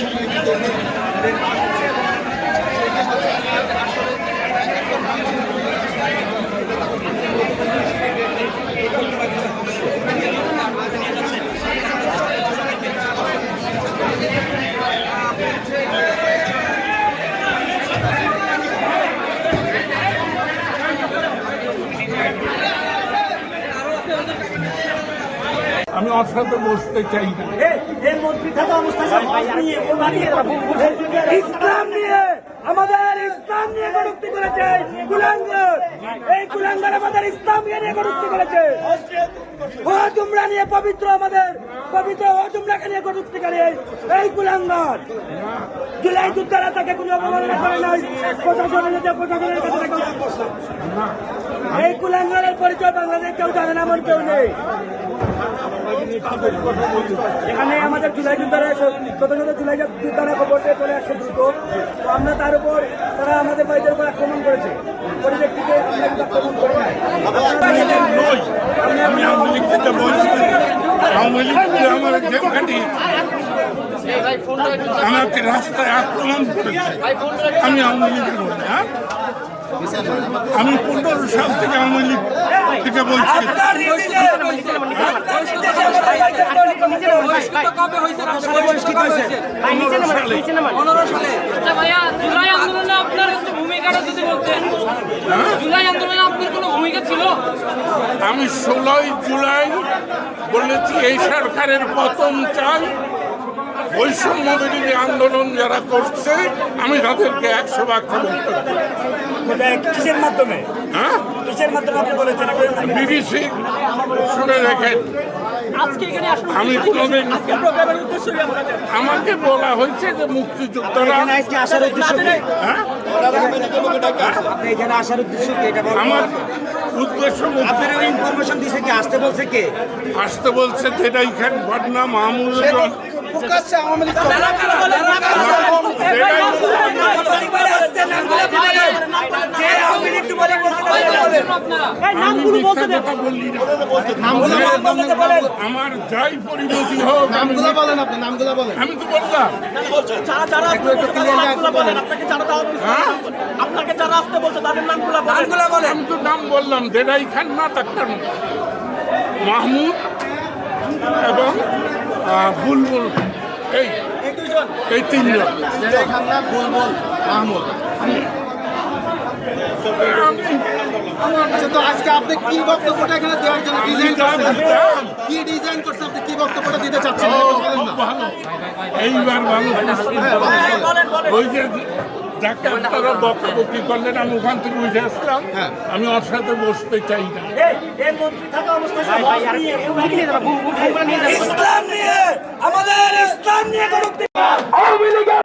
সময় কিন্তু আমি ওর সাথে বসতে চাই না। ইসলাম নিয়ে আমাদের ইসলাম নিয়ে কটুক্তি করেছে কুলাঙ্গার এই কুলাঙ্গার আমাদের ইসলামকে নিয়ে কটুক্তি করেছে। ও তোমরা নিয়ে পবিত্র আমাদের পবিত্র ও তোমরাকে নিয়ে কটুক্তি করে এই কুলাঙ্গার জুলাই যুদ্ধরা তাকে কোনো অবমাননা করে নাই প্রশাসনের প্রশাসনের কাছে। এই কুলাঙ্গারের পরিচয় বাংলাদেশ কেউ জানে না এমন কেউ নেই। এখানে আমাদের জুলাই যোদ্ধারা শত জুলাই যোদ্ধারা খবর পেয়ে চলে আসছে দ্রুত। তো আমরা তার উপর তারা আমাদের বাড়িতে উপর আক্রমণ করেছে। পরিপ্রেক্ষিতে আমরা কিন্তু আক্রমণ করি আমাকে রাস্তায় আক্রমণ করেছে আমি আওয়ামী লীগের হ্যাঁ? আমি পনেরো সাল থেকে আওয়ামী লীগ থেকে বলছি। আমি ষোলোই জুলাই বলেছি এই সরকারের পতন চাই। বৈষম্য বিরোধী আন্দোলন যারা করছে আমি তাদেরকে একশো ভাগ কিসের মাধ্যমে? হ্যাঁ? কিসের মাধ্যমে আপনি বলেছেন? বিবিসি শুনে রেখেন আমি কোনোদিন প্রোগ্রামের উদ্দেশ্যই আমরা আমাকে বলা হয়েছে যে মুক্তিযোদ্ধারা? হ্যাঁ? এখানে আসার উদ্দেশ্য কি? এটা আমার উদ্দেশ্য আপনারা ইনফরমেশন দিছে কি? আসতে বলছে কে? আসতে বলছে ঘটনা আমি মিথ্যা কথা বললি না আমার যাই পরিণতি হোক নামগুলো বলেন আপনি নামগুলো বলেন। আমি তো বললাম। হ্যাঁ? আপনাকে যারা আসতে বলছে তাদের নামগুলো বলেন। আমি তো নাম বললাম জেরাই খান না ডাক্তার মাহমুদ এবং বুলবুল। এই এই তিনজন। বুলবুল মাহমুদ। আমি- আচ্ছা তো আজকে আপনি কি বক্তব্যটা এখানে দেওয়ার জন্য ডিজাইন করছেন? কি ডিজাইন করছেন আপনি? কি বক্তব্যটা দিতে চাচ্ছেন? বলেন না। এইবার ভালো। হ্যাঁ, বলেন, বলেন। ওই যে যাকে আপনারা বকাবকি করলেন? আমি ওখান থেকে বুঝে আসলাম। হ্যাঁ। আমি ওর সাথে বসতে চাই না। এই মন্ত্রী থাকা অবস্থায় সব হজ নিয়ে ইসলাম নিয়ে আমাদের ইসলাম নিয়ে আওয়ামী লীগের